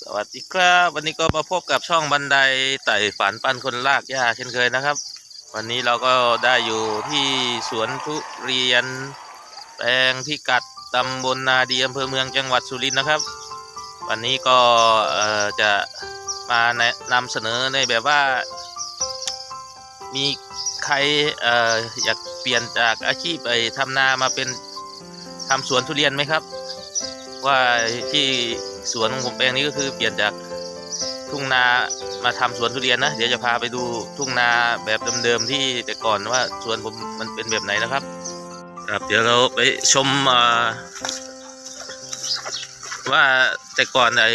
สวัสดีครับ วันนี้ก็มาพบกับช่องบันไดไต่ฝันปันคนลากหญ้าเช่นเคยนะครับ วันนี้เราก็ได้อยู่ที่สวนทุเรียน แปลงพิกัดตำบลนาดีอำเภอเมืองจังหวัดสุรินทร์นะครับ วันนี้ก็จะมาแนะนำเสนอในแบบว่า มีใครอออยากเปลี่ยนจากอาชีพไปทำนามาเป็นทำสวนทุเรียนไหมครับ ว่าที่ สวนของผมแปลงนี้ก็คือเปลี่ยนจากทุ่งนามาทำสวนทุเรียนนะ เดี๋ยวจะพาไปดูทุ่งนาแบบเดิมๆที่แต่ก่อนว่าสวนผมมันเป็นแบบไหนนะครับ ครับ เดี๋ยวเราไปชมว่าแต่ก่อนไอ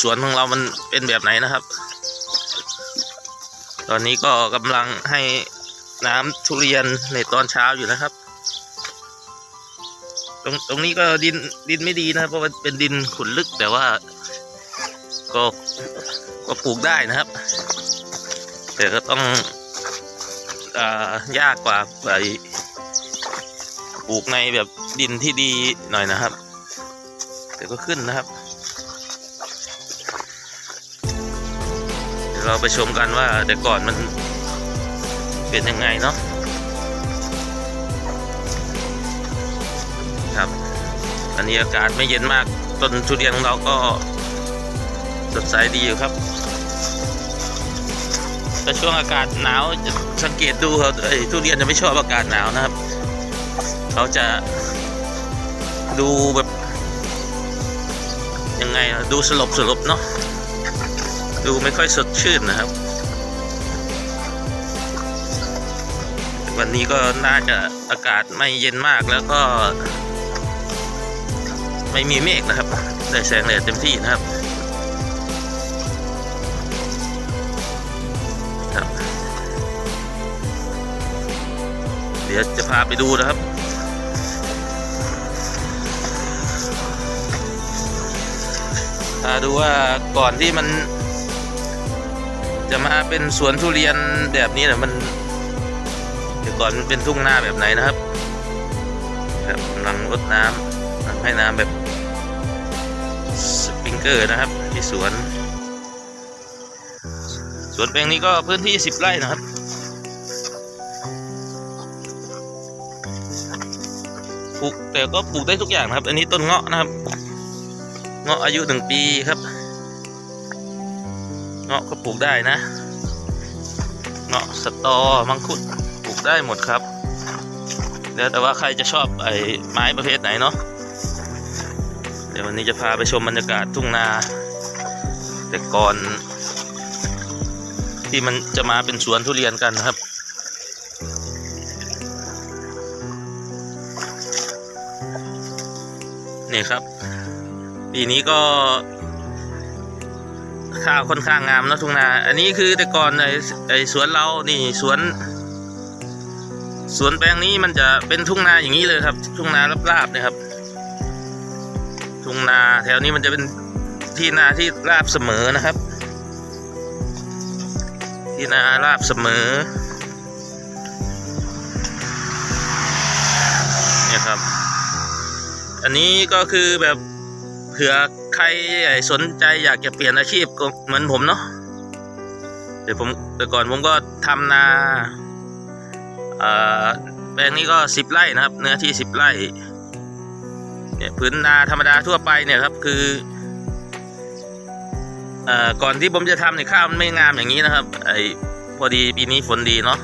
สวนของเรามันเป็นแบบไหนนะครับ ตอนนี้ก็กำลังให้น้ำทุเรียนในตอนเช้าอยู่นะครับ ตรงตรงนี้ก็ดินดินไม่ดีนะเพราะว่าเป็นดินขุ่นลึกแต่ว่า ก็ก็ปลูกได้นะครับ แต่ก็ต้องอ่ายากกว่าไปปลูกในแบบดินที่ดีหน่อยนะครับ แต่ก็ขึ้นนะครับเดี๋ยวเราไปชมกันว่าแต่ก่อนมันเป็นยังไงเนาะ อันนี้อากาศไม่เย็นมาก ต้นทุเรียนของเราก็สดใสดีอยู่ครับแต่ช่วงอากาศหนาวจะสังเกตดูเขาไอ้ทุเรียนจะไม่ชอบอากาศหนาวนะครับ เขาจะดูแบบยังไงดูสลบสลบเนาะดูไม่ค่อยสดชื่นนะครับ วันนี้ก็น่าจะอากาศไม่เย็นมากแล้วก็ ไม่มีเมฆนะครับ ได้แสงแดดเต็มที่นะครับครับ เดี๋ยวจะพาไปดูนะครับพาดูว่าก่อนที่มัน จะมาเป็นสวนทุเรียนแบบนี้นะมันเดี๋ยวก่อนมันเป็นทุ่งนาแบบไหนนะครับครับกำลังรดน้ำให้น้ำแบบ เกอร์นะครับ ที่สวน สวนแปลงนี้ก็พื้นที่สิบไร่นะครับปลูกแต่ก็ปลูกได้ทุกอย่างนะครับ อันนี้ต้นเงาะนะครับ เงาะอายุหนึ่งปีครับ เงาะก็ปลูกได้นะ เงาะสตอมังคุดปลูกได้หมดครับ แล้วแต่ว่าใครจะชอบไอ้ไม้ประเภทไหนเนาะ เดี๋ยววันนี้จะพาไปชมบรรยากาศทุ่งนา แต่ก่อน ที่มันจะมาเป็นสวนทุเรียนกันนะครับ นี่ครับ ปีนี้ก็ ข้าวค่อนข้างงามนะทุ่งนา อันนี้คือแต่ก่อนไอ้ไอ้สวนเรานี่สวนสวนแปลงนี้มันจะเป็นทุ่งนาอย่างนี้เลยครับ ทุ่งนาราบๆนะครับ ทุ่งนาแถวนี้มันจะเป็นที่นาที่ราบเสมอนะครับ ที่นาราบเสมอเนี่ยครับ อันนี้ก็คือแบบเผื่อใครสนใจอยากจะเปลี่ยนอาชีพเหมือนผมเนาะเดี๋ยวผมแต่ก่อนผมก็ทำนาแปลงนี้ก็สิบไร่นะครับ เนื้อที่สิบไร่ เนี่ยพื้นนาธรรมดาทั่วไปเนี่ยครับคือเอ่อก่อนที่ผมจะทำเนี่ยข้าวมันไม่งามอย่างนี้นะครับไอ้พอดีปีนี้ฝนดีเนาะ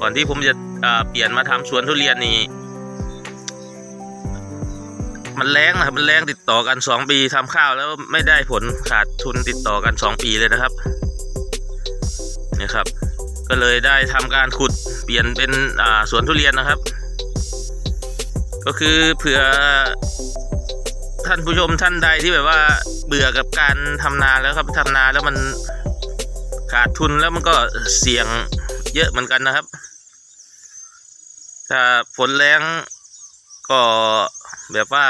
ก่อนที่ผมจะเอ่อเปลี่ยนมาทำสวนทุเรียนนี่มันแรงนะครับมันแรงติดต่อกันสองปีทำข้าวแล้วไม่ได้ผลขาดทุนติดต่อกันสองปีเลยนะครับเนี่ยครับ ก็เลยได้ทำการขุดเปลี่ยนเป็นอ่าสวนทุเรียนนะครับ ก็คือเผื่อ ท่านผู้ชมท่านใดที่แบบว่าเบื่อกับการทำนาแล้วครับทำนาแล้วมันขาดทุนแล้วมันก็เสี่ยงเยอะเหมือนกันนะครับ ถ้าฝนแรงก็แบบว่า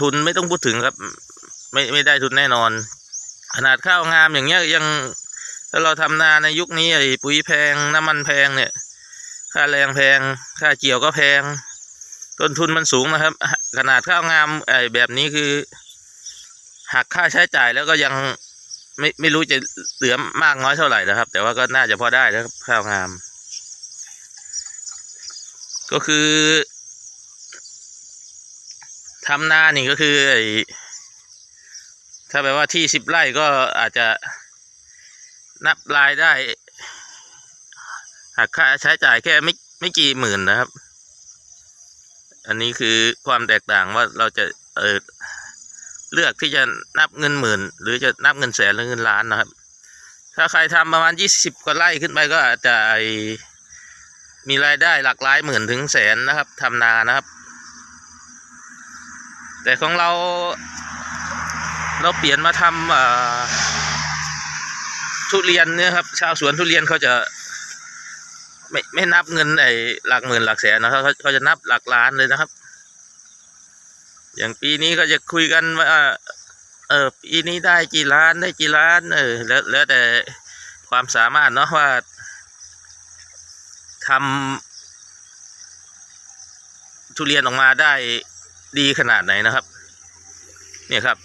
ทุนไม่ต้องพูดถึงครับ ไม่ไม่ได้ทุนแน่นอน ขนาดข้าวงามอย่างเงี้ยยังถ้าเราทำนาในยุคนี้ไอ้ปุ๋ยแพงน้ำมันแพงเนี่ย ค่าแรงแพง ค่าเกี่ยวก็แพง ต้นทุนมันสูงนะครับ ขนาดข้าวงามไอ้แบบนี้คือหักค่าใช้จ่ายแล้วก็ยังไม่ไม่รู้จะเหลือมากน้อยเท่าไหร่นะครับ แต่ว่าก็น่าจะพอได้นะครับข้าวงาม ก็คือทำนานี่ก็คือไอ้ถ้าแปลว่าที่สิบไร่ก็อาจจะนับรายได้หักค่าใช้จ่ายแค่ไม่ไม่กี่หมื่นนะครับ อันนี้คือความแตกต่างว่าเราจะเออเลือกที่จะนับเงินหมื่น หรือจะนับเงินแสนหรือเงินล้านนะครับ ถ้าใครทำประมาณยี่สิบกว่าไร่ขึ้นไปก็อาจจะมีรายได้หลักหลายหมื่นถึงแสนนะครับทำนานะครับ แต่ของเรา เราเปลี่ยนมาทำทุเรียนเนี่ยครับ ชาวสวนทุเรียนเขาจะ ไม่ไม่นับเงินไอ้หลักหมื่นหลักแสนนะครับเขาเขาจะนับหลักล้านเลยนะครับ อย่างปีนี้ก็จะคุยกันว่าเออปีนี้ได้กี่ล้านได้กี่ล้าน เออแล้วแล้วแต่ความสามารถเนาะว่าทำทุเรียนออกมาได้ดีขนาดไหนนะครับ เนี่ยครับ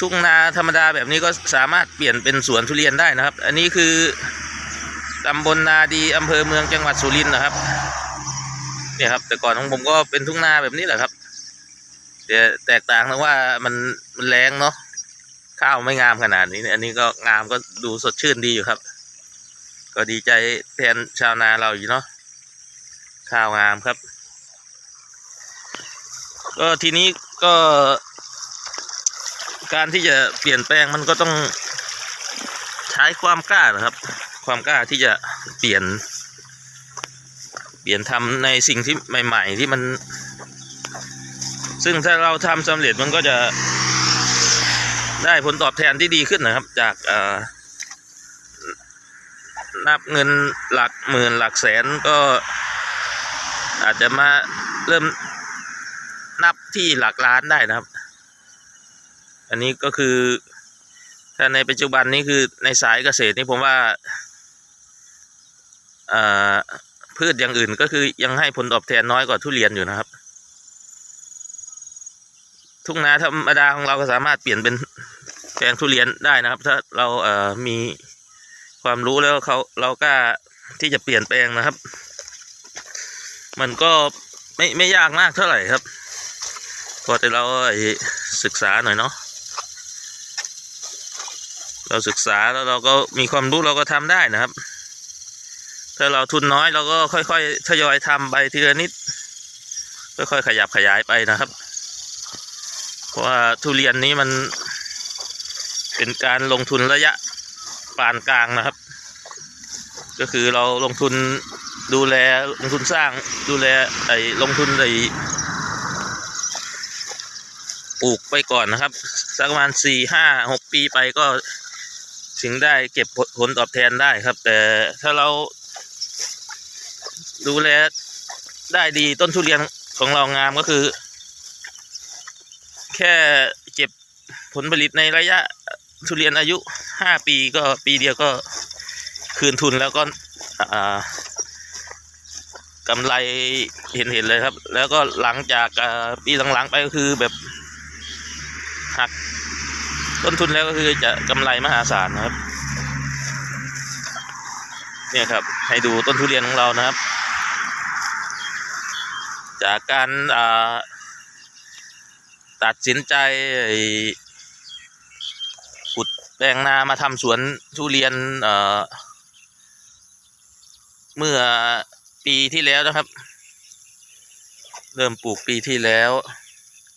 ทุ่งนาธรรมดาแบบนี้ก็สามารถเปลี่ยนเป็นสวนทุเรียนได้นะครับ อันนี้คือ ตำบลนาดีอำเภอเมืองจังหวัดสุรินทร์นะครับเนี่ยครับ แต่ก่อนของผมก็เป็นทุ่งนาแบบนี้แหละครับแต่แตกต่างตรงว่ามันมันแรงเนาะข้าวไม่งามขนาดนี้อันนี้ก็งามก็ดูสดชื่นดีอยู่ครับ ก็ดีใจแทนชาวนาเราอยู่เนาะข้าวงามครับ ก็ทีนี้ก็ การที่จะเปลี่ยนแปลงมันก็ต้องใช้ความกล้านะครับ ความกล้าที่จะเปลี่ยน เปลี่ยนทำในสิ่งที่ใหม่ ๆ ที่มัน ซึ่งถ้าเราทำสำเร็จมันก็จะได้ผลตอบแทนที่ดีขึ้นนะครับ จากนับเงินหลักหมื่นหลักแสนก็ อาจจะมาเริ่มนับที่หลักล้านได้นะครับ อันนี้ก็คือถ้าในปัจจุบันนี้คือในสายเกษตรนี่ผมว่า พืชอย่างอื่นก็คือยังให้ผลตอบแทนน้อยกว่าทุเรียนอยู่นะครับ ทุ่งนาธรรมดาของเราก็สามารถเปลี่ยนเป็นแปลงทุเรียนได้นะครับ ถ้าเราเอ่อมีความรู้แล้วเขาเรากล้าที่จะเปลี่ยนแปลงนะครับ มันก็ไม่ไม่ยากมากเท่าไหร่ครับก็แต่เราศึกษาหน่อยเนาะเราศึกษาแล้วเราก็มีความรู้เราก็ทำได้นะครับ ถ้าเราทุนน้อยเราก็ค่อยๆทยอยทำไปทีละนิด ค่อยๆขยับขยายไปนะครับ เพราะว่าทุเรียนนี้มันเป็นการลงทุนระยะปานกลางนะครับ ก็คือเราลงทุนดูแลลงทุนสร้างดูแลไอ้ลงทุนไอ้ปลูกไปก่อนนะครับ สักประมาณสี่ห้าหกปีไปก็ถึงได้เก็บผลตอบแทนได้ครับ แต่ถ้าเรา ดูแลได้ดีต้นทุเรียนของเรางามก็คือ แค่เก็บผลผลิตในระยะทุเรียนอายุห้าปีก็ปีเดียวก็คืนทุนแล้วก็กำไรเห็นเห็นเลยครับ แล้วก็หลังจากปีหลังๆไปก็คือแบบหักต้นทุนแล้วก็คือจะกำไรมหาศาลนะครับ เนี่ยครับ ให้ดูต้นทุเรียนของเรานะครับ จากการตัดสินใจขุดแปลงนามาทำสวนทุเรียนเมื่อปีที่แล้วนะครับ เริ่มปลูกปีที่แล้ว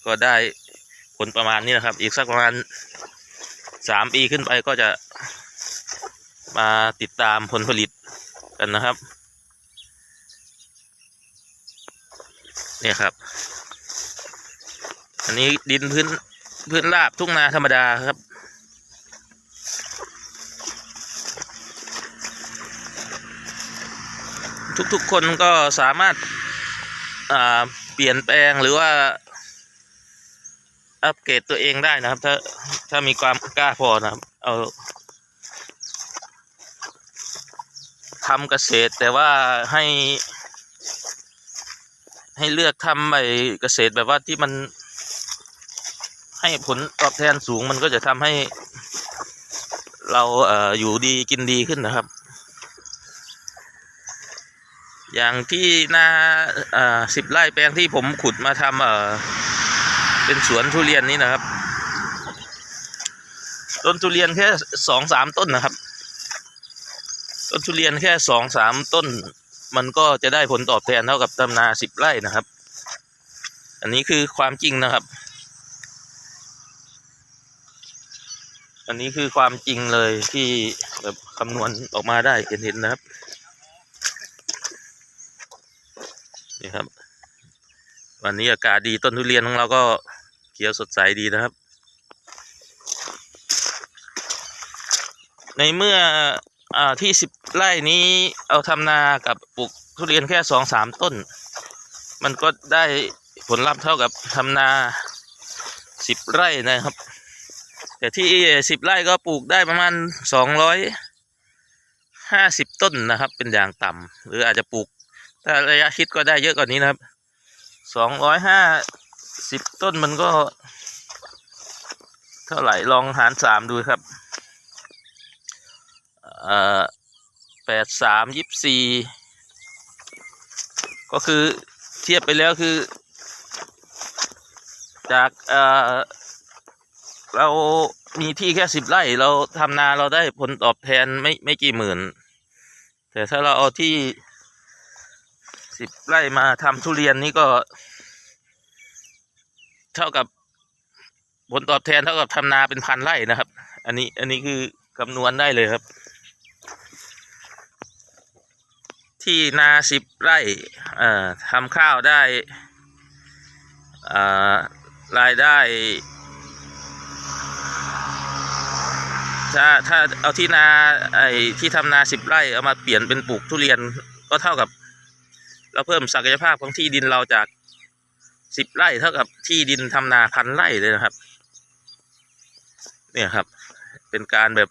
ก็ได้ผลประมาณนี้นะครับ อีกสักประมาณสามปีขึ้นไปก็จะมาติดตามผลผลิตกันนะครับ เนี่ยครับ อันนี้ดินพื้นพื้นราบทุ่งนาธรรมดาครับ ทุกๆคนก็สามารถาเปลี่ยนแปลงหรือว่า อัปเกรดตัวเองได้นะครับ ถ้าถ้ามีความกล้าพอนะครับ เอาทำเกษตรแต่ว่าให้ ให้เลือกทำไอ้เกษตรแบบว่าที่มันให้ผลตอบแทนสูงมันก็จะทำให้ เราเอออยู่ดีกินดีขึ้นนะครับ อย่างที่นาอ่าสิบไร่แปลงที่ผมขุดมาทำเออเป็นสวนทุเรียนนี้นะครับต้นทุเรียนแค่สองสามต้นนะครับ ต้นทุเรียนแค่สองสามต้น มันก็จะได้ผลตอบแทนเท่ากับตำนาสิบไร่นะครับ อันนี้คือความจริงนะครับ อันนี้คือความจริงเลยที่แบบคำนวณออกมาได้เห็นเห็นนะครับนี่ครับ วันนี้อากาศดีต้นทุเรียนของเราก็เขียวสดใสดีนะครับ ในเมื่อ อ่าที่สิบไร่นี้เอาทำนากับปลูกทุเรียนแค่สองสามต้น มันก็ได้ผลลัพธ์เท่ากับทำนาสิบไร่นะครับ แต่ที่สิบไร่ก็ปลูกได้ประมาณสองร้อยห้าสิบต้นนะครับ เป็นอย่างต่ำหรืออาจจะปลูกถ้าระยะคิดก็ได้เยอะกว่านี้นะครับสองร้อยห้าสิบต้นมันก็ เท่าไหร่ลองหารสามดูครับ แปดสามยี่สี่ก็คือเทียบไปแล้วคือ จากเออเรามีที่แค่สิบไร่เราทำนาเราได้ผลตอบแทนไม่ไม่กี่หมื่น แต่ถ้าเราเอาที่สิบไร่มาทำทุเรียนนี่ก็ เท่ากับผลตอบแทนเท่ากับทำนาเป็นพันไร่นะครับ อันนี้อันนี้คือคำนวณได้เลยครับ ที่นาสิบไร่ทำข้าวได้รายได้ ถ้าถ้าเอาที่นาไอ้ที่ทำนาสิบไร่เอามาเปลี่ยนเป็นปลูกทุเรียนก็เท่ากับ เราเพิ่มศักยภาพของที่ดินเราจากสิบไร่เท่ากับที่ดินทำนาพันไร่เลยนะครับ เนี่ยครับ เป็นการแบบ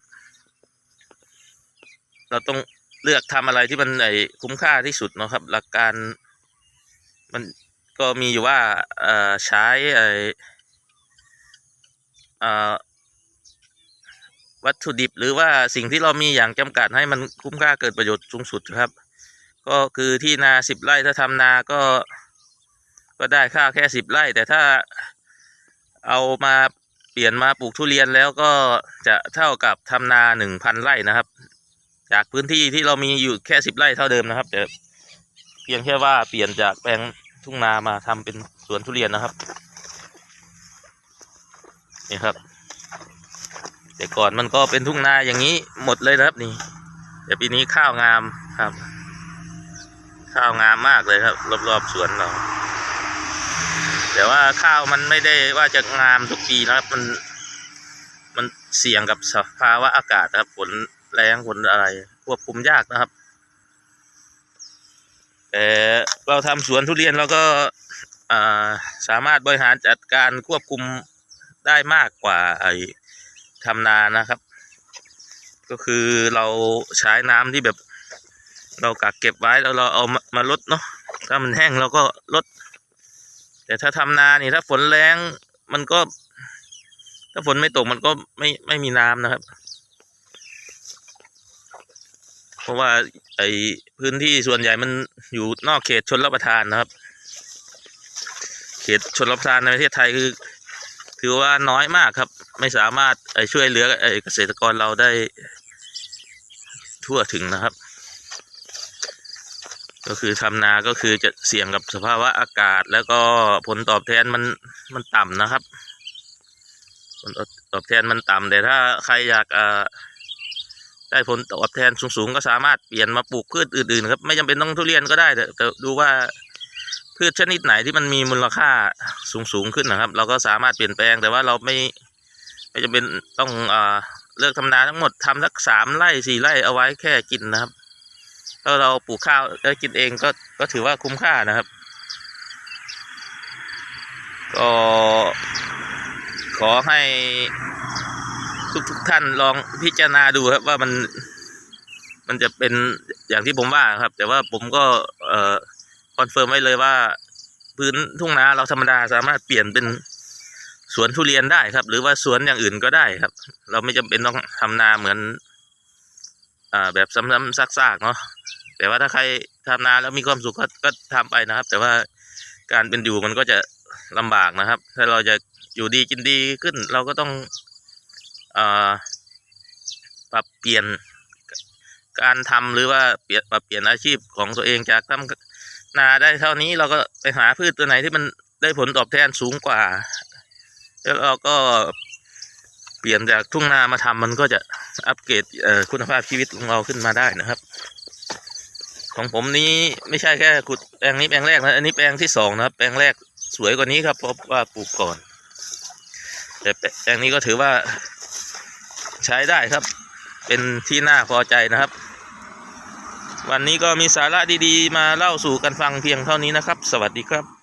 เราต้อง เลือกทำอะไรที่มันไอคุ้มค่าที่สุดเนาะครับ หลักการมันก็มีอยู่ว่าเอ่อใช้ไอเอ่อวัตถุดิบหรือว่าสิ่งที่เรามีอย่างจำกัดให้มันคุ้มค่าเกิดประโยชน์สูงสุดครับ ก็คือที่นาสิบไร่ถ้าทำนาก็ ก็ได้ค่าแค่สิบไร่ แต่ถ้าเอามาเปลี่ยนมาปลูกทุเรียนแล้วก็จะเท่ากับทำนาหนึ่งพันไร่นะครับ จากพื้นที่ที่เรามีอยู่แค่สิบไร่เท่าเดิมนะครับ แต่เพียงแค่ว่าเปลี่ยนจากแปลงทุ่งนามาทำเป็นสวนทุเรียนนะครับนี่ครับ แต่ก่อนมันก็เป็นทุ่งนาอย่างนี้หมดเลยนะครับนี่แต่ปีนี้ข้าวงามครับ ข้าวงามมากเลยครับ รอบๆสวนเรา แต่ว่าข้าวมันไม่ได้ว่าจะงามทุกปีนะครับ มันมันเสี่ยงกับสภาวะอากาศนะครับฝน แรงฝนอะไรควบคุมยากนะครับ แต่เราทำสวนทุเรียนเราก็าสามารถบริหารจัดการควบคุมได้มากกว่าไอ้ทำนานะครับ ก็คือเราใช้น้ำที่แบบเรากักเก็บไว้แล้วเราเอามามาลดเนาะถ้ามันแห้งเราก็ลด แต่ถ้าทำนานี่ถ้าฝนแรงมันก็ ถ้าฝนไม่ตกมันก็ไม่ไม่มีน้ำนะครับ เพราะว่าไอพื้นที่ส่วนใหญ่มันอยู่นอกเขตชนรับประทานนะครับ เขตชนรับประทานในประเทศไทยคือถือว่าน้อยมากครับ ไม่สามารถไอช่วยเหลือไอเกษตรกรเราได้ทั่วถึงนะครับ ก็คือทำนาก็คือจะเสี่ยงกับสภาวะอากาศ แล้วก็ผลตอบแทนมันมันต่ำนะครับ ผลตอบแทนมันต่ำแต่ถ้าใครอยากอ่อ ได้ผลตอบแทนสูงๆ ก็สามารถเปลี่ยนมาปลูกพืชอื่นๆครับไม่จำเป็นต้องทุเรียนก็ได้แต่ดูว่าพืชชนิดไหนที่มันมีมูลค่าสูงๆขึ้นนะครับ เราก็สามารถเปลี่ยนแปลงแต่ว่าเราไม่ไม่จำเป็นต้องเอ่อเลิกทำนาทั้งหมดทำสักสามไร่สี่ไร่เอาไว้แค่กินนะครับถ้าเราปลูกข้าวแล้วกินเองก็ก็ถือว่าคุ้มค่านะครับ ก็ขอให้ ทุกทุกท่านลองพิจารณาดูครับว่ามัน มันจะเป็นอย่างที่ผมว่าครับ แต่ว่าผมก็เอ่อคอนเฟิร์มไว้เลยว่า พื้นทุ่งนาเราธรรมดาสามารถเปลี่ยนเป็นสวนทุเรียนได้ครับ หรือว่าสวนอย่างอื่นก็ได้ครับ เราไม่จำเป็นต้องทำนาเหมือน อ่า แบบซ้ำๆซากๆเนาะแต่ว่าถ้าใครทำนาแล้วมีความสุขก็ก็ทำไปนะครับ แต่ว่าการเป็นอยู่มันก็จะลำบากนะครับ ถ้าเราจะอยู่ดีกินดีขึ้น เราก็ต้อง ปรับเปลี่ยนการทำหรือว่าเปลี่ยนปรับเปลี่ยนอาชีพของตัวเองจากทำนาได้เท่านี้เราก็ไปหาพืชตัวไหนที่มันได้ผลตอบแทนสูงกว่า แล้วเราก็เปลี่ยนจากทุ่งนามาทำมันก็จะอัปเกรดคุณภาพชีวิตของเราขึ้นมาได้นะครับ ของผมนี้ไม่ใช่แค่ขุดแปลงนี้แปลงแรกนะอันนี้แปลงที่สองนะครับ แปลงแรกสวยกว่านี้ครับเพราะว่าปลูกก่อนแต่แปลงนี้ก็ถือว่า ใช้ได้ครับ เป็นที่น่าพอใจนะครับ วันนี้ก็มีสาระดีๆ มาเล่าสู่กันฟังเพียงเท่านี้นะครับ สวัสดีครับ